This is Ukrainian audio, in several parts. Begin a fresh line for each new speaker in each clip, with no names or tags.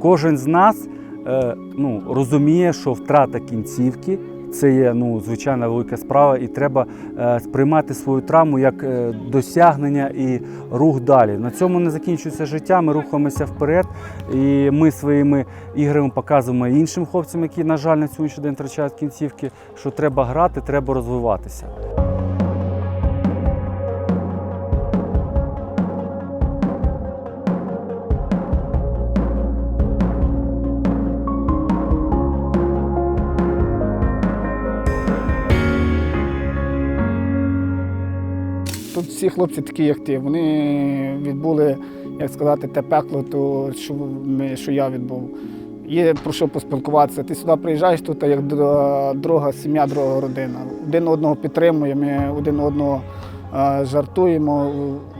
Кожен з нас е, ну, розуміє, що втрата кінцівки це є ну, звичайна велика справа, і треба е, сприймати свою травму як е, досягнення і рух далі. На цьому не закінчується життя. Ми рухаємося вперед, і ми своїми іграми показуємо іншим хлопцям, які, на жаль, на сьогоднішній день втрачають кінцівки, що треба грати, треба розвиватися.
Тут всі хлопці такі, як ти. Вони відбули, як сказати, те пекло, то, що, ми, що я відбув. Є про що поспілкуватися. Ти сюди приїжджаєш тут як друга сім'я, друга родина. Один одного підтримуємо, ми один одного е, жартуємо.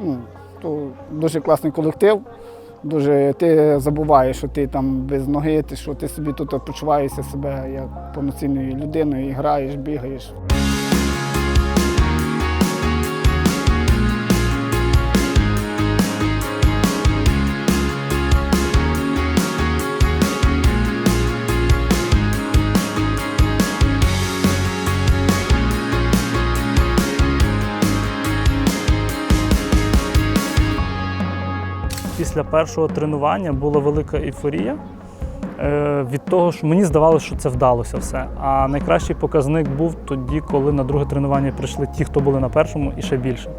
Ну, то дуже класний колектив. Дуже ти забуваєш, що ти там без ноги, ти що ти собі тут почуваєшся себе як повноцінною людиною, і граєш, бігаєш.
Після першого тренування була велика ейфорія е, від того, що мені здавалося, що це вдалося все. А найкращий показник був тоді, коли на друге тренування прийшли ті, хто були на першому, і ще більше.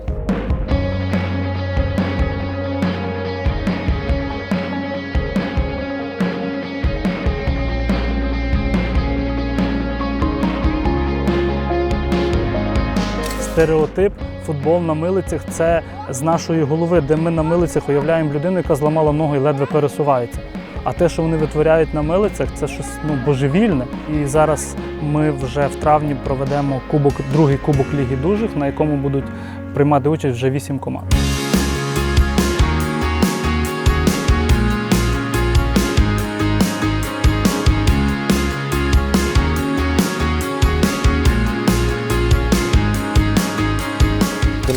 Стереотип футбол на милицях це з нашої голови, де ми на милицях уявляємо людину, яка зламала ногу і ледве пересувається. А те, що вони витворяють на милицях, це щось ну, божевільне. І зараз ми вже в травні проведемо кубок, другий кубок Ліги Дужих, на якому будуть приймати участь вже вісім команд.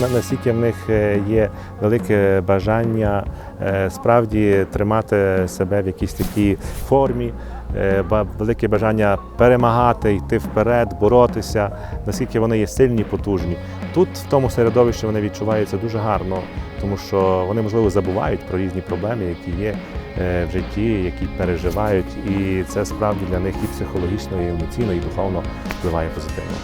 На- Наскільки в них е, є велике бажання е, справді тримати себе в якійсь такій формі, е, велике бажання перемагати, йти вперед, боротися, наскільки вони є сильні, потужні. Тут, в тому середовищі, вони відчуваються дуже гарно, тому що вони, можливо, забувають про різні проблеми, які є в житті, які переживають, і це справді для них і психологічно, і емоційно, і духовно впливає позитивно.